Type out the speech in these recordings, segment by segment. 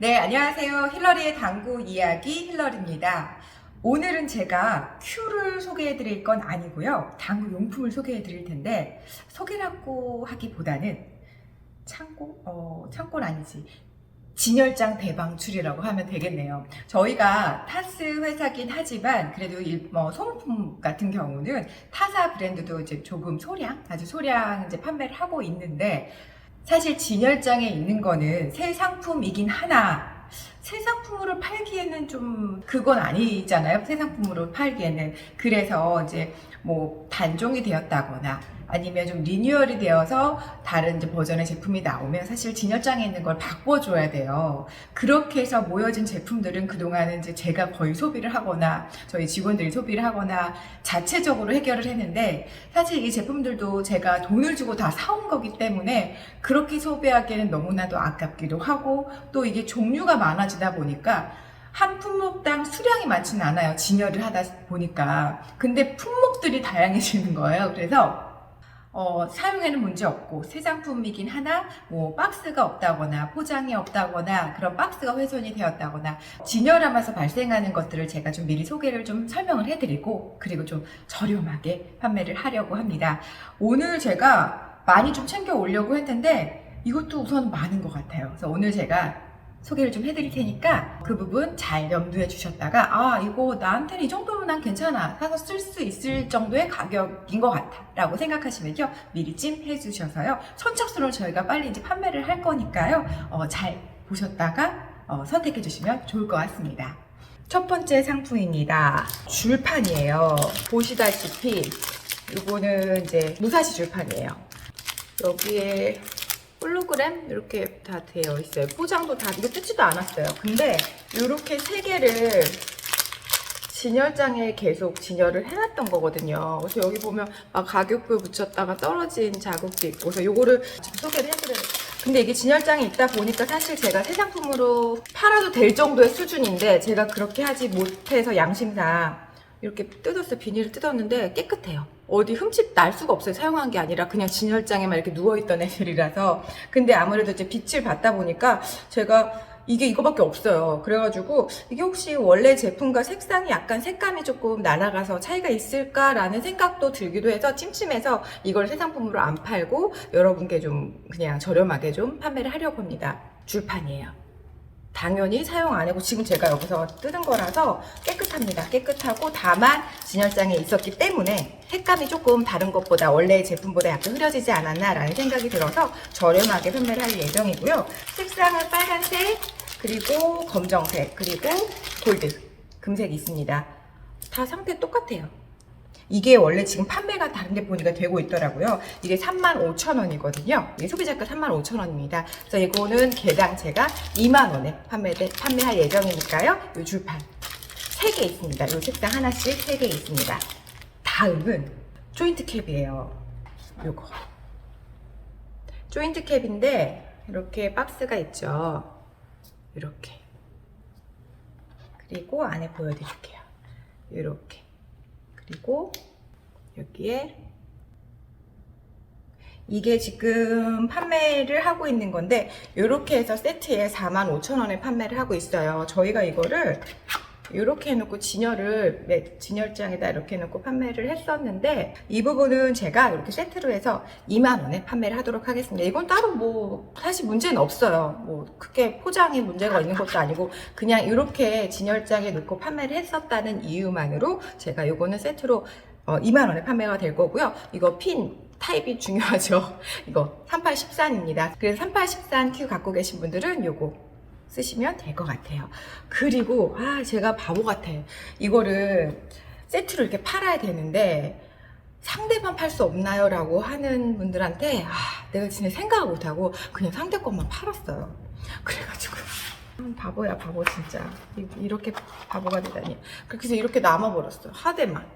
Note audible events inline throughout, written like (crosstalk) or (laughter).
네, 안녕하세요. 힐러리의 당구 이야기 힐러리입니다. 오늘은 제가 큐를 소개해 드릴 건 아니고요. 당구 용품을 소개해 드릴 텐데, 소개라고 하기보다는 창고? 어, 창고는 아니지. 진열장 대방출이라고 하면 되겠네요. 저희가 타스 회사긴 하지만 그래도 일, 뭐 소모품 같은 경우는 타사 브랜드도 이제 조금 소량, 아주 소량 이제 판매를 하고 있는데 사실 진열장에 있는 거는 새 상품이긴 하나 새 상품으로 팔기에는 좀 그건 아니잖아요. 새 상품으로 팔기에는 그래서 이제 뭐 단종이 되었다거나 아니면 좀 리뉴얼이 되어서 다른 버전의 제품이 나오면 사실 진열장에 있는 걸 바꿔줘야 돼요. 그렇게 해서 모여진 제품들은 그동안은 이제 제가 거의 소비를 하거나 저희 직원들이 소비를 하거나 자체적으로 해결을 했는데 사실 이 제품들도 제가 돈을 주고 다 사온 거기 때문에 그렇게 소비하기에는 너무나도 아깝기도 하고 또 이게 종류가 많아지다 보니까 한 품목당 수량이 많지는 않아요. 진열을 하다 보니까. 근데 품목들이 다양해지는 거예요. 그래서 어, 사용에는 문제 없고 새 상품이긴 하나 뭐 박스가 없다거나 포장이 없다거나 그런 박스가 훼손이 되었다거나 진열하면서 발생하는 것들을 제가 좀 미리 소개를 좀 설명을 해드리고 그리고 좀 저렴하게 판매를 하려고 합니다. 오늘 제가 많이 좀 챙겨 오려고 했는데 이것도 우선 많은 것 같아요. 그래서 오늘 제가 소개를 좀 해드릴 테니까 그 부분 잘 염두해 주셨다가 아 이거 나한테는 이 정도면 난 괜찮아. 사서 쓸 수 있을 정도의 가격인 것 같아. 라고 생각하시면요. 미리 찜해 주셔서요. 선착순으로 저희가 빨리 이제 판매를 할 거니까요. 어, 잘 보셨다가 어, 선택해 주시면 좋을 것 같습니다. 첫 번째 상품입니다. 줄판이에요. 보시다시피 이거는 이제 무사시 줄판이에요. 여기에 홀로그램 이렇게 다 되어 있어요. 포장도 다 이거 뜯지도 않았어요. 근데 이렇게 세 개를 진열장에 계속 진열을 해놨던 거거든요. 그래서 여기 보면 막 가격표 붙였다가 떨어진 자국도 있고, 그래서 요거를 지금 소개를 해드려요. 근데 이게 진열장에 있다 보니까 사실 제가 새 상품으로 팔아도 될 정도의 수준인데 제가 그렇게 하지 못해서 양심상 이렇게 뜯었어요. 비닐을 뜯었는데 깨끗해요. 어디 흠집 날 수가 없어요. 사용한 게 아니라 그냥 진열장에만 이렇게 누워있던 애들이라서. 근데 아무래도 이제 빛을 받다 보니까 제가 이게 이거밖에 없어요. 그래가지고 이게 혹시 원래 제품과 색상이 약간 색감이 조금 날아가서 차이가 있을까라는 생각도 들기도 해서 찜찜해서 이걸 새 상품으로 안 팔고 여러분께 좀 그냥 저렴하게 좀 판매를 하려고 합니다. 줄판이에요. 당연히 사용 안 하고 지금 제가 여기서 뜯은 거라서 깨끗합니다. 깨끗하고 다만 진열장에 있었기 때문에 색감이 조금 다른 것보다 원래 제품보다 약간 흐려지지 않았나라는 생각이 들어서 저렴하게 판매를 할 예정이고요. 색상은 빨간색, 그리고 검정색, 그리고 골드, 금색이 있습니다. 다 상태 똑같아요. 이게 원래 지금 판매가 다른 데 보니까 되고 있더라고요. 이게 35,000원이거든요. 이게 소비자가 35,000원입니다. 그래서 이거는 개당 제가 2만원에 판매, 판매할 예정이니까요. 이 줄판 3개 있습니다. 이 색상 하나씩 3개 있습니다. 다음은 조인트 캡이에요. 요거. 조인트 캡인데 이렇게 박스가 있죠. 이렇게. 그리고 안에 보여드릴게요. 이렇게. 그리고 여기에 이게 지금 판매를 하고 있는 건데 이렇게 해서 세트에 45,000원에 판매를 하고 있어요. 저희가 이거를 이렇게 해놓고 진열을 네, 진열장에다 이렇게 해놓고 판매를 했었는데 이 부분은 제가 이렇게 세트로 해서 2만 원에 판매를 하도록 하겠습니다. 이건 따로 뭐 사실 문제는 없어요. 뭐 크게 포장에 문제가 있는 것도 아니고 그냥 이렇게 진열장에 놓고 판매를 했었다는 이유만으로 제가 이거는 세트로 어, 2만 원에 판매가 될 거고요. 이거 핀 타입이 중요하죠. (laughs) 이거 3813입니다. 그래서 3813큐 갖고 계신 분들은 요거 쓰시면 될 것 같아요. 그리고 아 제가 바보 같아. 이거를 세트로 이렇게 팔아야 되는데 상대만 팔 수 없나요? 라고 하는 분들한테 아 내가 진짜 생각을 못하고 그냥 상대 것만 팔았어요. 그래가지고 음, 바보야 바보 진짜 이- 이렇게 바보가 되다니 해서 이렇게 남아버렸어요. 하대만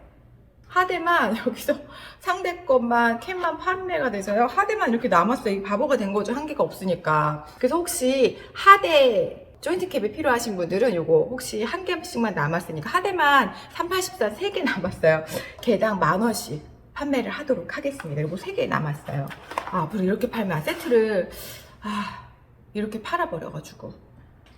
하대만 (laughs) 여기서 상대 것만 캔만 판매가 돼서요. 하대만 이렇게 남았어요. 이 바보가 된 거죠. 한계가 없으니까. 그래서 혹시 하대 조인트 캡이 필요하신 분들은 요거 혹시 한 개씩만 남았으니까 하대만 3814 3개 남았어요. 개당 만 원씩 판매를 하도록 하겠습니다. 요거 3개 남았어요. 아, 앞으로 이렇게 팔면 세트를 아, 이렇게 팔아 버려 가지고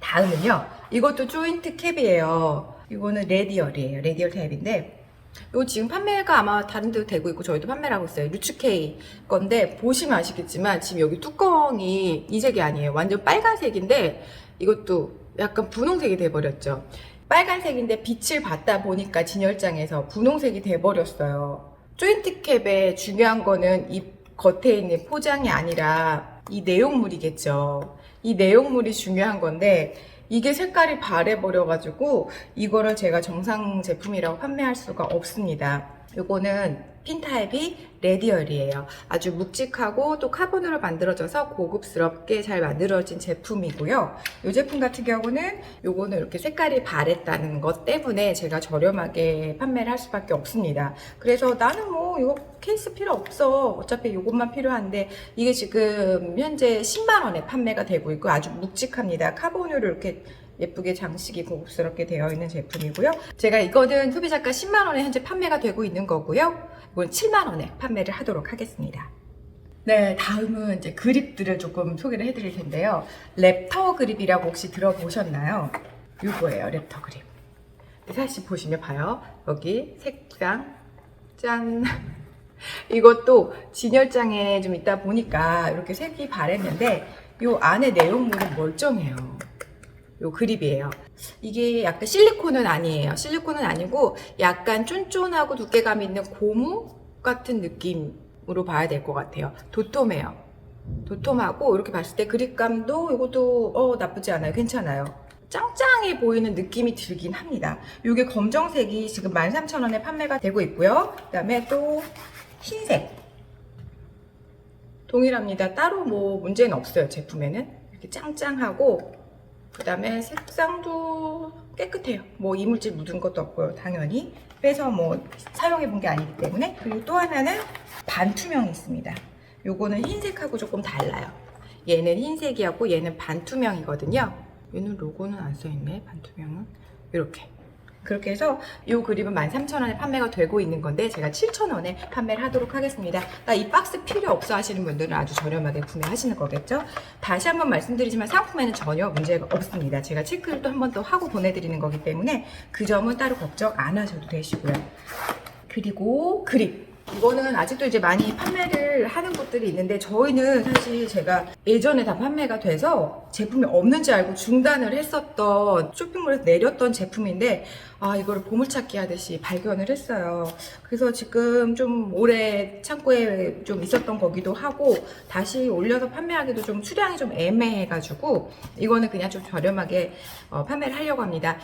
다음은요. 이것도 조인트 캡이에요. 이거는 레디얼이에요. 레디얼 타입인데 이거 지금 판매가 아마 다른 데도 되고 있고 저희도 판매를 하고 있어요. 루츠케이 건데 보시면 아시겠지만 지금 여기 뚜껑이 이 색이 아니에요. 완전 빨간색인데 이것도 약간 분홍색이 돼버렸죠. 빨간색인데 빛을 받다 보니까 진열장에서 분홍색이 돼버렸어요. 조인트 캡의 중요한 거는 이 겉에 있는 포장이 아니라 이 내용물이겠죠. 이 내용물이 중요한 건데 이게 색깔이 바래버려가지고 이거를 제가 정상 제품이라고 판매할 수가 없습니다. 요거는 핀 타입이 레디얼이에요. 아주 묵직하고 또 카본으로 만들어져서 고급스럽게 잘 만들어진 제품이고요. 이 제품 같은 경우는 요거는 이렇게 색깔이 바랬다는 것 때문에 제가 저렴하게 판매를 할 수밖에 없습니다. 그래서 나는 뭐 이거 케이스 필요 없어. 어차피 이것만 필요한데 이게 지금 현재 10만 원에 판매가 되고 있고 아주 묵직합니다. 카본으로 이렇게 예쁘게 장식이 고급스럽게 되어 있는 제품이고요. 제가 이거는 소비자가 10만 원에 현재 판매가 되고 있는 거고요. 이건 7만 원에 판매를 하도록 하겠습니다. 네, 다음은 이제 그립들을 조금 소개를 해드릴 텐데요. 랩터 그립이라고 혹시 들어보셨나요? 이거예요, 랩터 그립. 사실 보시면 봐요. 여기 색상 짠. 이것도 진열장에 좀 있다 보니까 이렇게 색이 바랬는데 이 안에 내용물은 멀쩡해요. 요 그립이에요. 이게 약간 실리콘은 아니에요. 실리콘은 아니고 약간 쫀쫀하고 두께감 있는 고무 같은 느낌으로 봐야 될 것 같아요. 도톰해요. 도톰하고 이렇게 봤을 때 그립감도 이것도 어, 나쁘지 않아요. 괜찮아요. 짱짱해 보이는 느낌이 들긴 합니다. 이게 검정색이 지금 13,000원에 판매가 되고 있고요. 그 다음에 또 흰색. 동일합니다. 따로 뭐 문제는 없어요. 제품에는. 이렇게 짱짱하고 그 다음에 색상도 깨끗해요. 뭐 이물질 묻은 것도 없고요. 당연히 빼서 뭐 사용해 본 게 아니기 때문에 그리고 또 하나는 반투명이 있습니다. 요거는 흰색하고 조금 달라요. 얘는 흰색이었고 얘는 반투명이거든요. 얘는 로고는 안 써있네. 반투명은 이렇게 그렇게 해서 이 그립은 13,000원에 판매가 되고 있는 건데 제가 7,000원에 판매를 하도록 하겠습니다. 아, 이 박스 필요 없어 하시는 분들은 아주 저렴하게 구매하시는 거겠죠? 다시 한번 말씀드리지만 상품에는 전혀 문제가 없습니다. 제가 체크를 또 한 번 더 하고 보내드리는 거기 때문에 그 점은 따로 걱정 안 하셔도 되시고요. 그리고 그립. 이거는 아직도 이제 많이 판매를 하는 곳들이 있는데 저희는 사실 제가 예전에 다 판매가 돼서 제품이 없는지 알고 중단을 했었던 쇼핑몰에서 내렸던 제품인데 아 이거를 보물찾기 하듯이 발견을 했어요. 그래서 지금 좀 오래 창고에 좀 있었던 거기도 하고 다시 올려서 판매하기도 좀 수량이 좀 애매해가지고 이거는 그냥 좀 저렴하게 어, 판매를 하려고 합니다.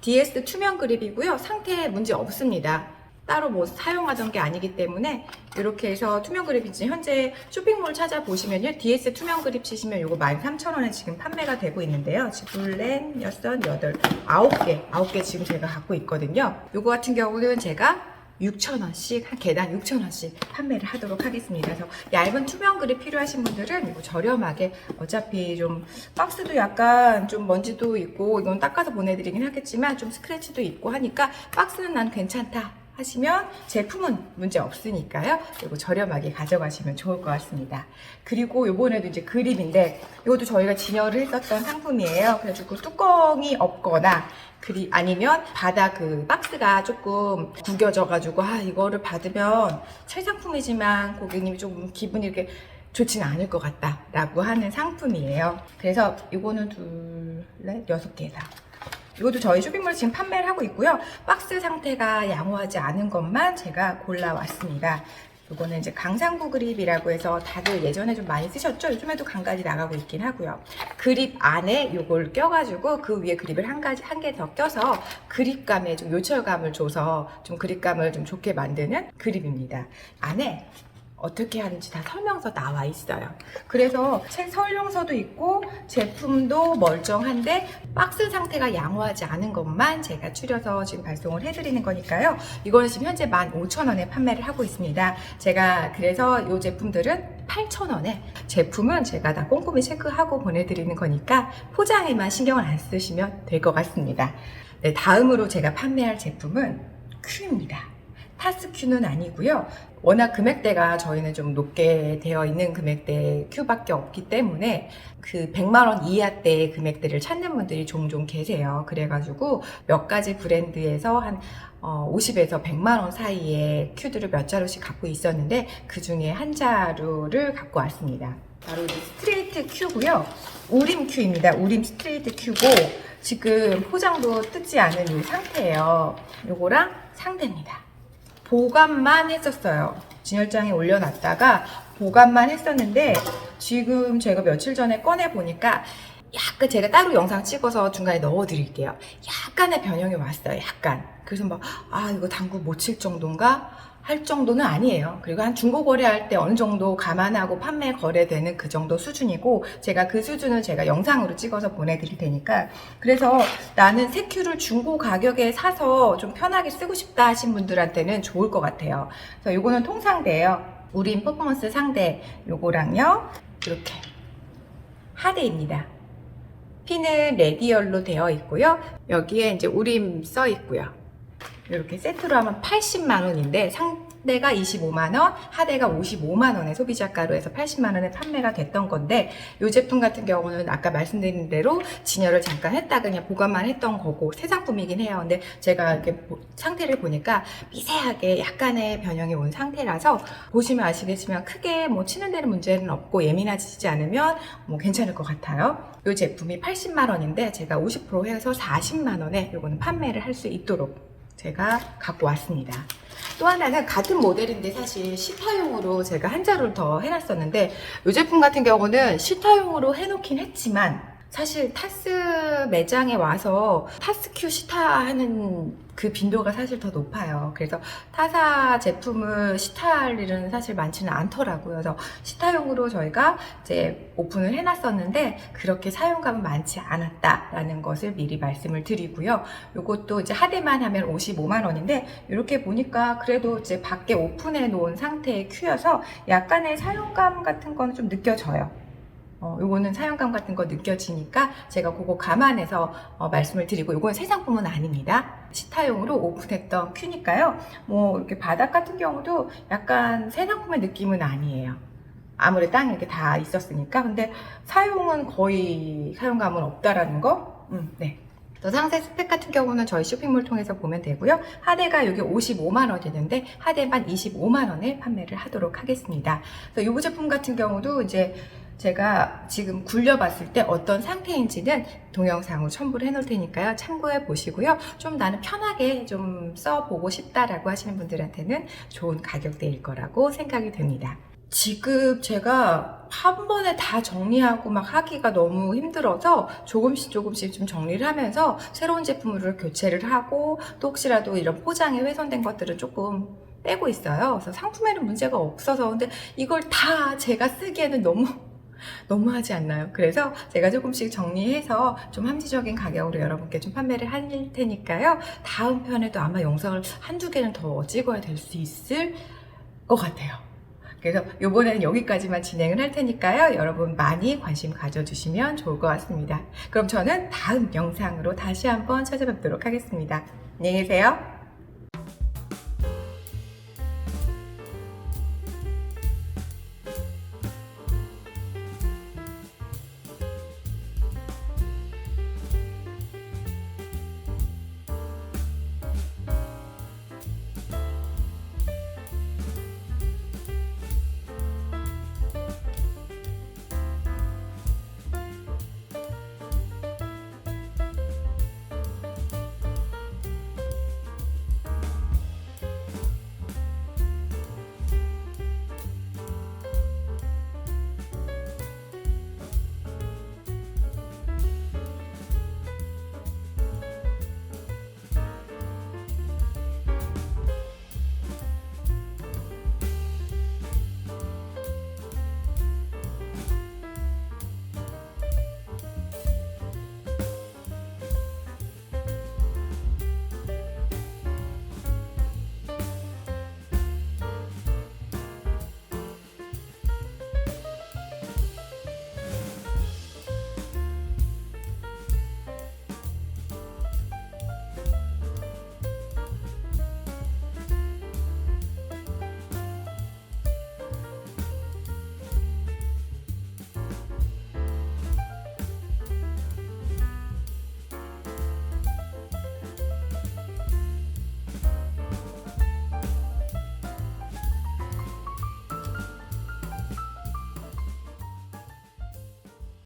DS 투명 그립이고요. 상태에 문제 없습니다. 따로 뭐 사용하던 게 아니기 때문에 이렇게 해서 투명 그립인지 현재 쇼핑몰 찾아보시면요. DS 투명 그립 치시면 이거 13,000원에 지금 판매가 되고 있는데요. 지불렌, 여섯, 여덟, 아홉 개, 아홉 개 지금 제가 갖고 있거든요. 이거 같은 경우는 제가 6,000원씩, 한 개당 6,000원씩 판매를 하도록 하겠습니다. 그래서 얇은 투명 그립 필요하신 분들은 이거 저렴하게 어차피 좀 박스도 약간 좀 먼지도 있고 이건 닦아서 보내드리긴 하겠지만 좀 스크래치도 있고 하니까 박스는 난 괜찮다 하시면 제품은 문제 없으니까요. 그리고 저렴하게 가져가시면 좋을 것 같습니다. 그리고 요번에도 이제 그립인데 이것도 저희가 진열을 했었던 상품이에요. 그래가지고 뚜껑이 없거나 그리 아니면 바다 그 박스가 조금 구겨져가지고 아 이거를 받으면 새 상품이지만 고객님이 조금 기분이 이렇게 좋지는 않을 것 같다라고 하는 상품이에요. 그래서 이거는 둘, 넷, 여섯 개다. 이것도 저희 쇼핑몰 지금 판매를 하고 있고요. 박스 상태가 양호하지 않은 것만 제가 골라왔습니다. 이거는 이제 강상구 그립이라고 해서 다들 예전에 좀 많이 쓰셨죠? 요즘에도 강까지 나가고 있긴 하고요. 그립 안에 요걸 껴가지고 그 위에 그립을 한 가지 한 개 더 껴서 그립감에 좀 요철감을 줘서 좀 그립감을 좀 좋게 만드는 그립입니다. 안에 어떻게 하는지 다 설명서 나와 있어요. 그래서 책 설명서도 있고 제품도 멀쩡한데 박스 상태가 양호하지 않은 것만 제가 추려서 지금 발송을 해드리는 거니까요. 이거는 지금 현재 15,000원에 판매를 하고 있습니다. 제가 그래서 이 제품들은 8,000원에 제품은 제가 다 꼼꼼히 체크하고 보내드리는 거니까 포장에만 신경을 안 쓰시면 될 것 같습니다. 네, 다음으로 제가 판매할 제품은 큐입니다. 타스큐는 아니고요. 워낙 금액대가 저희는 좀 높게 되어 있는 금액대 큐밖에 없기 때문에 그 100만 원 이하대의 금액대를 찾는 분들이 종종 계세요. 그래가지고 몇 가지 브랜드에서 한 어, 50에서 100만 원 사이의 큐들을 몇 자루씩 갖고 있었는데 그 중에 한 자루를 갖고 왔습니다. 바로 이 스트레이트 큐고요. 우림 큐입니다. 우림 스트레이트 큐고 지금 포장도 뜯지 않은 이 상태예요. 요거랑 상대입니다. 보관만 했었어요. 진열장에 올려놨다가 보관만 했었는데 지금 제가 며칠 전에 꺼내 보니까 약간 제가 따로 영상 찍어서 중간에 넣어 드릴게요. 약간의 변형이 왔어요. 약간. 그래서 막, 아, 이거 당구 못 칠 정도인가? 할 정도는 아니에요. 그리고 한 중고 거래할 때 어느 정도 감안하고 판매 거래되는 그 정도 수준이고 제가 그 수준을 제가 영상으로 찍어서 보내드릴 테니까 그래서 나는 세큐를 중고 가격에 사서 좀 편하게 쓰고 싶다 하신 분들한테는 좋을 것 같아요. 그래서 요거는 통상대예요. 우린 퍼포먼스 상대 요거랑요 이렇게 하대입니다. 핀은 레디얼로 되어 있고요. 여기에 이제 우림 써 있고요. 이렇게 세트로 하면 80만 원인데 상대가 25만 원, 하대가 55만 원에 소비자가로 해서 80만 원에 판매가 됐던 건데 이 제품 같은 경우는 아까 말씀드린 대로 진열을 잠깐 했다 그냥 보관만 했던 거고 새 상품이긴 해요. 근데 제가 이렇게 보- 상태를 보니까 미세하게 약간의 변형이 온 상태라서 보시면 아시겠지만 크게 뭐 치는 데는 문제는 없고 예민하지 않으면 뭐 괜찮을 것 같아요. 이 제품이 80만 원인데 제가 50% 해서 40만 원에 이거는 판매를 할 수 있도록 제가 갖고 왔습니다. 또 하나는 같은 모델인데 사실 시타용으로 제가 한 자루를 더 해놨었는데 이 제품 같은 경우는 시타용으로 해놓긴 했지만 사실 타스 매장에 와서 타스 큐 시타 하는 그 빈도가 사실 더 높아요. 그래서 타사 제품을 시타할 일은 사실 많지는 않더라고요. 그래서 시타용으로 저희가 이제 오픈을 해놨었는데 그렇게 사용감은 많지 않았다라는 것을 미리 말씀을 드리고요. 요것도 이제 하대만 하면 55만 원인데 이렇게 보니까 그래도 이제 밖에 오픈해 놓은 상태의 큐여서 약간의 사용감 같은 거는 좀 느껴져요. 어, 요거는 사용감 같은 거 느껴지니까 제가 그거 감안해서 어, 말씀을 드리고 요건 새 상품은 아닙니다. 시타용으로 오픈했던 큐니까요. 뭐 이렇게 바닥 같은 경우도 약간 새 상품의 느낌은 아니에요. 아무래도 땅에 이렇게 다 있었으니까. 근데 사용은 거의 사용감은 없다라는 거. 음, 네. 또 상세 스펙 같은 경우는 저희 쇼핑몰 통해서 보면 되고요. 하대가 여기 55만 원이는데 하대만 25만 원에 판매를 하도록 하겠습니다. 그래서 이 제품 같은 경우도 이제 제가 지금 굴려봤을 때 어떤 상태인지는 동영상으로 첨부를 해놓을 테니까요. 참고해 보시고요. 좀 나는 편하게 좀 써보고 싶다라고 하시는 분들한테는 좋은 가격대일 거라고 생각이 됩니다. 지금 제가 한 번에 다 정리하고 막 하기가 너무 힘들어서 조금씩 조금씩 좀 정리를 하면서 새로운 제품으로 교체를 하고 또 혹시라도 이런 포장에 훼손된 것들을 조금 빼고 있어요. 그래서 상품에는 문제가 없어서 근데 이걸 다 제가 쓰기에는 너무 너무하지 않나요? 그래서 제가 조금씩 정리해서 좀 합리적인 가격으로 여러분께 좀 판매를 할 테니까요. 다음 편에도 아마 영상을 한두 개는 더 찍어야 될 수 있을 것 같아요. 그래서 이번에는 여기까지만 진행을 할 테니까요. 여러분 많이 관심 가져주시면 좋을 것 같습니다. 그럼 저는 다음 영상으로 다시 한번 찾아뵙도록 하겠습니다. 안녕히 계세요.